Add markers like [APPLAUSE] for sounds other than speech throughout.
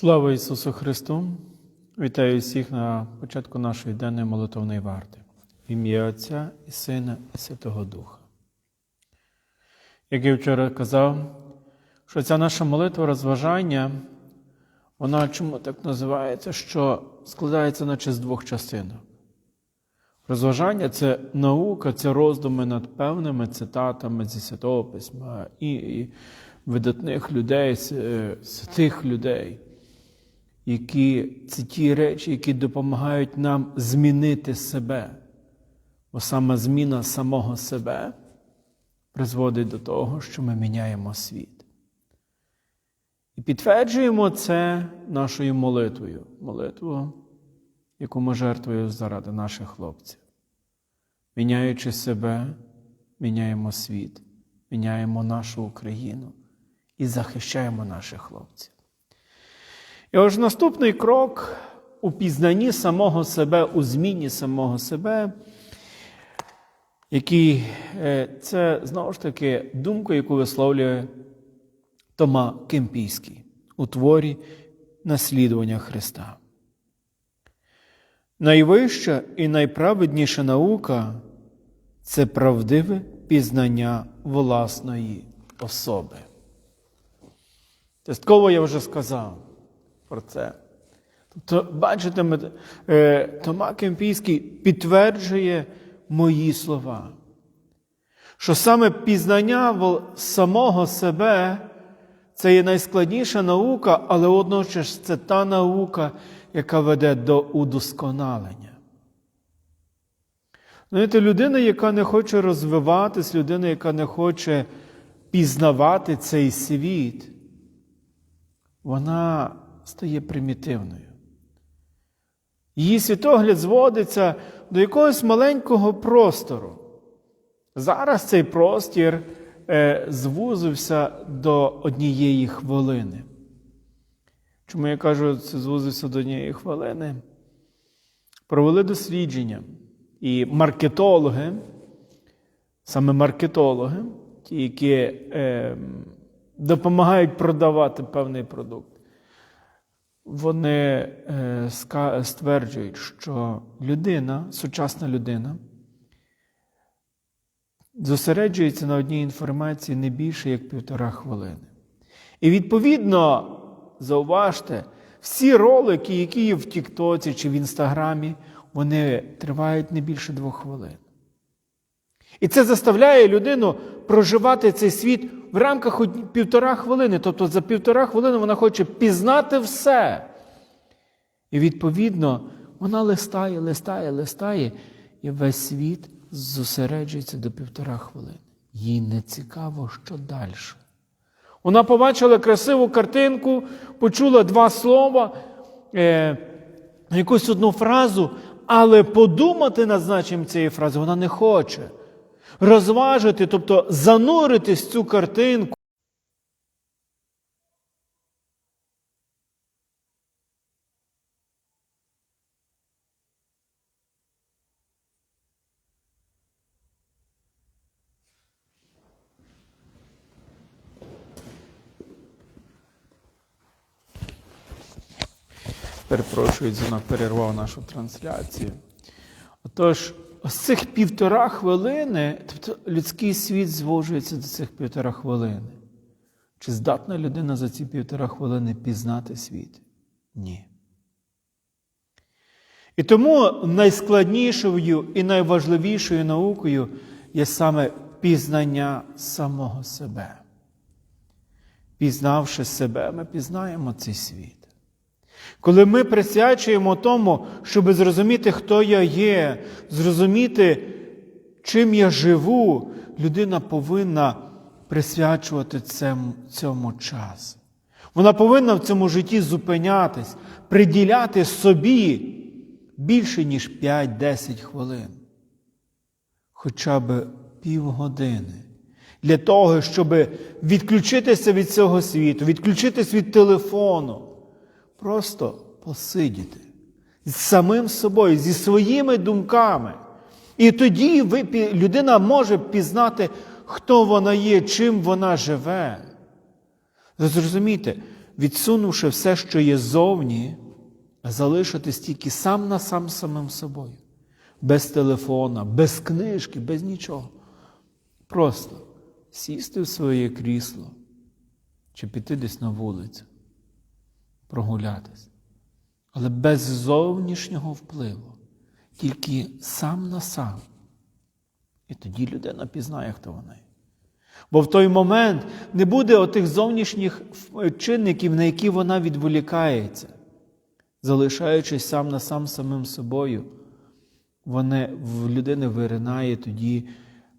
Слава Ісусу Христу! Вітаю всіх на початку нашої денної молитовної варти. В ім'я Отця і Сина і Святого Духа. Як я вчора казав, що ця наша молитва розважання, вона чому так називається, що складається наче з двох частинок. Розважання це наука, це роздуми над певними цитатами зі Святого Письма і, і видатних людей, святих людей, які це ті речі, які допомагають нам змінити себе. Бо саме зміна самого себе призводить до того, що ми міняємо світ. І підтверджуємо це нашою молитвою, молитвою, яку ми жертвуємо заради наших хлопців. Міняючи себе, міняємо світ, міняємо нашу Україну і захищаємо наших хлопців. І ось наступний крок у пізнанні самого себе, у зміні самого себе, який е, це знову ж таки думка, яку висловлює Тома Кемпійський у творі Наслідування Христа. Найвища і найправедніша наука це правдиве пізнання власної особи. Частково я вже сказав про це. Тобто, бачите, е, Тома Кемпійський підтверджує мої слова, що саме пізнання самого себе це є найскладніша наука, але водночас це та наука, яка веде до удосконалення. Знаєте, людина, яка не хоче розвиватись, людина, яка не хоче пізнавати цей світ, вона стає примітивною. Її світогляд зводиться до якогось маленького простору. Зараз цей простір е, звузився до однієї хвилини. Чому я кажу, це звузився до однієї хвилини? Провели дослідження. І маркетологи, саме маркетологи, ті, які е, допомагають продавати певний продукт, вони е, стверджують, що людина, сучасна людина, зосереджується на одній інформації не більше як півтора хвилини. І відповідно, зауважте, всі ролики, які є в Тіктоці чи в Інстаграмі, вони тривають не більше двох хвилин. І це заставляє людину проживати цей світ в рамках півтора хвилини. Тобто за півтора хвилини вона хоче пізнати все. І відповідно вона листає, листає, листає, і весь світ зосереджується до півтора хвилини. Їй не цікаво, що далі. Вона побачила красиву картинку, почула два слова, е, якусь одну фразу, але подумати над значенням цієї фрази вона не хоче. Розважити, тобто зануритись в цю картинку. Перепрошую, дзвінок перервав нашу трансляцію. Отож, ось цих півтора хвилини, тобто людський світ звужується до цих півтора хвилини. Чи здатна людина за ці півтора хвилини пізнати світ? Ні. І тому найскладнішою і найважливішою наукою є саме пізнання самого себе. Пізнавши себе, ми пізнаємо цей світ. Коли ми присвячуємо тому, щоб зрозуміти, хто я є, зрозуміти, чим я живу, людина повинна присвячувати цьому, час. Вона повинна в цьому житті зупинятись, приділяти собі більше, ніж 5-10 хвилин, хоча б півгодини. Для того, щоб відключитися від цього світу, відключитись від телефону, просто посидіти з самим собою, зі своїми думками. І тоді ви, людина може пізнати, хто вона є, чим вона живе. Зрозумійте, відсунувши все, що є зовні, залишитись тільки сам на сам самим собою, без телефона, без книжки, без нічого. Просто сісти в своє крісло чи піти десь на вулицю, прогулятись, але без зовнішнього впливу, тільки сам на сам. І тоді людина пізнає, хто вона є. Бо в той момент не буде отих зовнішніх чинників, на які вона відволікається, залишаючись сам на сам самим собою, вони, в людини виринає тоді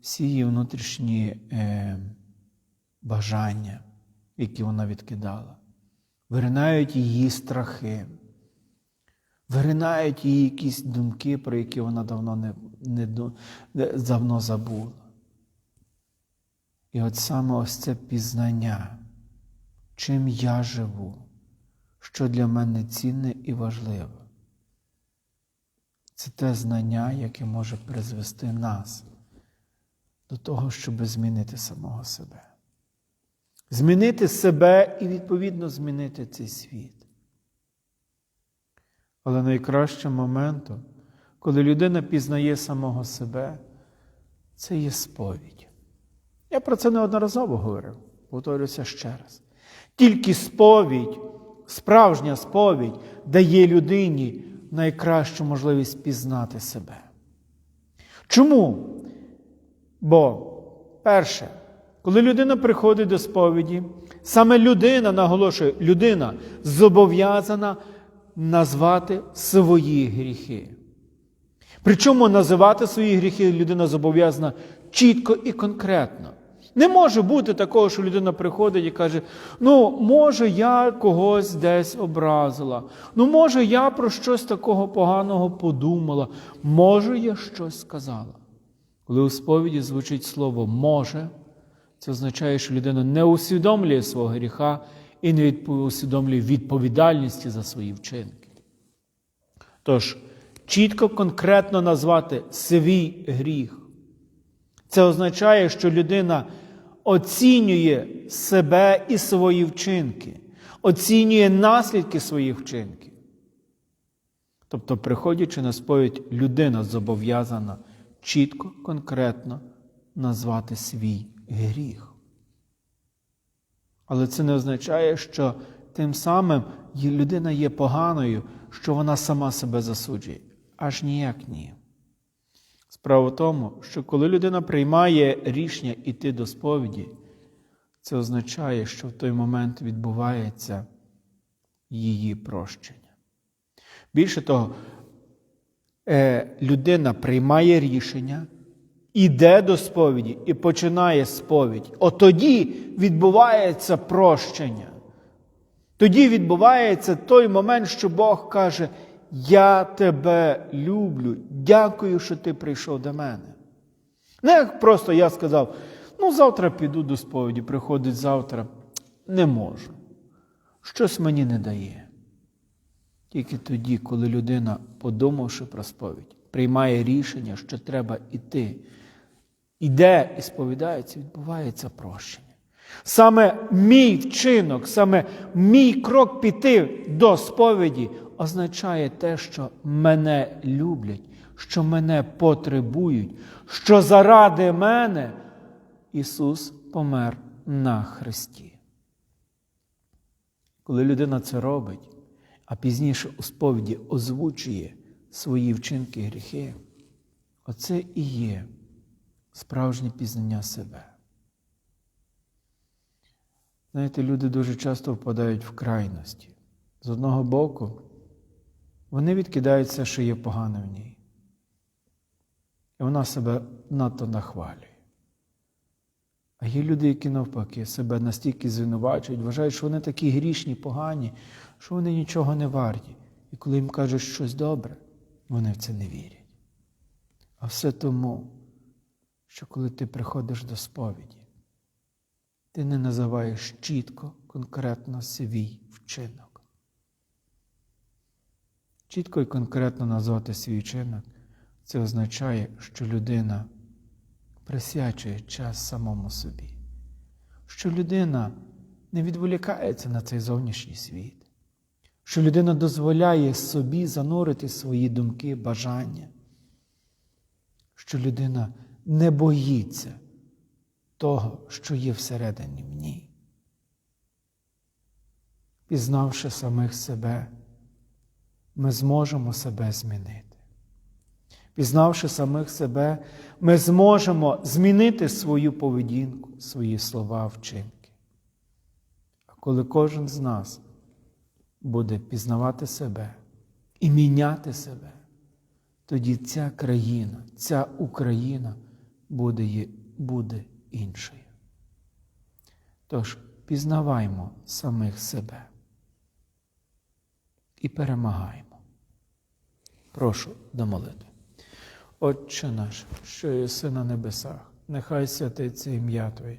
всі її внутрішні е, бажання, які вона відкидала. Виринають її страхи, виринають її якісь думки, про які вона давно не, не, давно забула. І от саме ось це пізнання, чим я живу, що для мене цінне і важливе. Це те знання, яке може призвести нас до того, щоб змінити самого себе. Змінити себе і, відповідно, змінити цей світ. Але найкращим моментом, коли людина пізнає самого себе, це є сповідь. Я про це неодноразово говорив, повторюся ще раз. Тільки сповідь, справжня сповідь дає людині найкращу можливість пізнати себе. Чому? Бо, перше, коли людина приходить до сповіді, саме людина наголошує, людина зобов'язана назвати свої гріхи. Причому називати свої гріхи людина зобов'язана чітко і конкретно. Не може бути такого, що людина приходить і каже: ну, може, я когось десь образила, ну, може, я про щось такого поганого подумала, може, я щось сказала. Коли у сповіді звучить слово може, це означає, що людина не усвідомлює свого гріха і не усвідомлює відповідальності за свої вчинки. Тож, чітко, конкретно назвати свій гріх. Це означає, що людина оцінює себе і свої вчинки, оцінює наслідки своїх вчинків. Тобто, приходячи на сповідь, людина зобов'язана чітко, конкретно назвати свій гріх. Але це не означає, що тим самим людина є поганою, що вона сама себе засуджує. Аж ніяк ні. Справа в тому, що коли людина приймає рішення йти до сповіді, це означає, що в той момент відбувається її прощення. Більше того, е, людина приймає рішення, іде до сповіді і починає сповідь. От тоді відбувається прощення. Тоді відбувається той момент, що Бог каже, я тебе люблю, дякую, що ти прийшов до мене. Не як просто я сказав, ну, завтра піду до сповіді, приходить завтра, не можу. Щось мені не дає. Тільки тоді, коли людина, подумавши про сповідь, приймає рішення, що треба йти, іде і сповідається, відбувається прощення. Саме мій вчинок, саме мій крок піти до сповіді означає те, що мене люблять, що мене потребують, що заради мене Ісус помер на Христі. Коли людина це робить, а пізніше у сповіді озвучує свої вчинки і гріхи, оце і є справжнє пізнання себе. Знаєте, люди дуже часто впадають в крайності. З одного боку, вони відкидають все, що є погане в ній. І вона себе надто нахвалює. А є люди, які навпаки себе настільки звинувачують, вважають, що вони такі грішні, погані, що вони нічого не варті. І коли їм кажуть щось добре, вони в це не вірять. А все тому, що коли ти приходиш до сповіді, ти не називаєш чітко, конкретно свій вчинок. Чітко і конкретно назвати свій вчинок це означає, що людина присвячує час самому собі, що людина не відволікається на цей зовнішній світ, що людина дозволяє собі занурити свої думки, бажання, що людина не боїться того, що є всередині в. Пізнавши самих себе, ми зможемо себе змінити. Пізнавши самих себе, ми зможемо змінити свою поведінку, свої слова, вчинки. А коли кожен з нас буде пізнавати себе і міняти себе, тоді ця країна, ця Україна буде, буде іншою. Тож пізнаваймо самих себе і перемагаємо. Прошу до молитви. Отче наш, що єси на небесах, нехай святиться ім'я Твоє,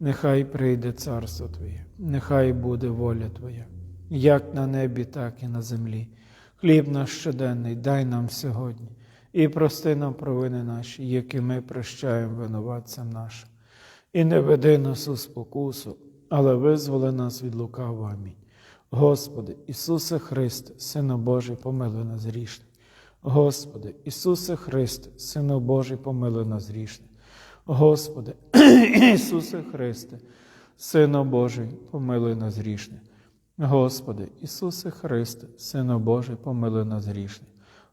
нехай прийде царство Твоє, нехай буде воля Твоя, як на небі, так і на землі. Хліб наш щоденний дай нам сьогодні, і прости нам провини наші, які ми прощаємо винуватцям нашим. І не веди нас у спокусу, але визволи нас від лукавого. Амінь. Господи, Ісусе Христе, Сину Божий, помилуй нас грішних. Господи, Ісусе Христе, Сину Божий, помилуй нас грішних. Господи, [CLEARS THROAT] Ісусе Христе, Сину Божий, помилуй нас грішних. Господи, Ісусе Христе, Сину Божий, помилуй нас грішних.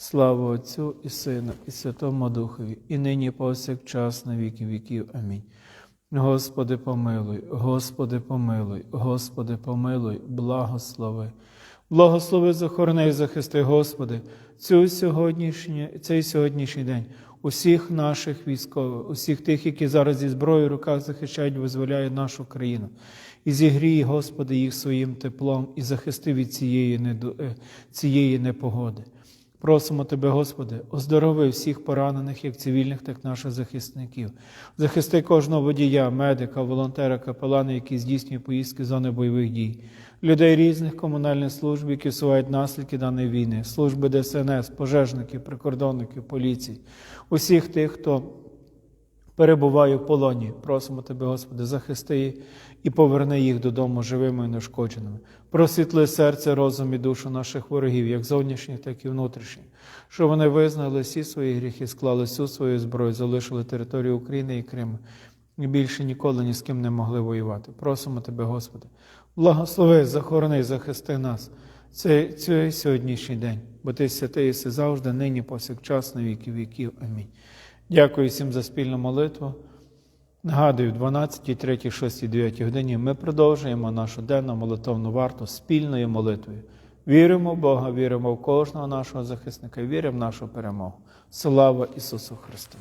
Слава Отцю і Сину, і Святому Духові, і нині повсякчас на віки віків. Амінь. Господи, помилуй, Господи, помилуй, Господи, помилуй, благослови. Благослови, захорони і захисти, Господи, цю сьогоднішнє, цей сьогоднішній день, усіх наших військових, усіх тих, які зараз зі зброєю в руках захищають, визволяють нашу країну. І зігрій, Господи, їх своїм теплом і захисти від цієї, е, цієї непогоди. Просимо Тебе, Господи, оздорови всіх поранених, як цивільних, так і наших захисників. Захисти кожного водія, медика, волонтера, капелана, які здійснюють поїздки з зони бойових дій, людей різних комунальних служб, які всувають наслідки даної війни, служби ДСНС, пожежників, прикордонників, поліції, усіх тих, хто перебуває в полоні. Просимо Тебе, Господи, захисти і поверни їх додому живими і нешкодженими. Просвітли серце, розум і душу наших ворогів, як зовнішніх, так і внутрішніх, щоб вони визнали всі свої гріхи, склали всю свою зброю, залишили територію України і Криму. І більше ніколи ні з ким не могли воювати. Просимо Тебе, Господи, благослови, захорони, захисти нас цей, цей сьогоднішній день, бо Ти святий єси завжди, нині, повсякчас, на віки віків. Амінь. Дякую всім за спільну молитву. Нагадую, в 12, 3, 6, 9 годині ми продовжуємо нашу денну молитовну варту спільною молитвою. Віримо в Бога, віримо в кожного нашого захисника, віримо в нашу перемогу. Слава Ісусу Христу!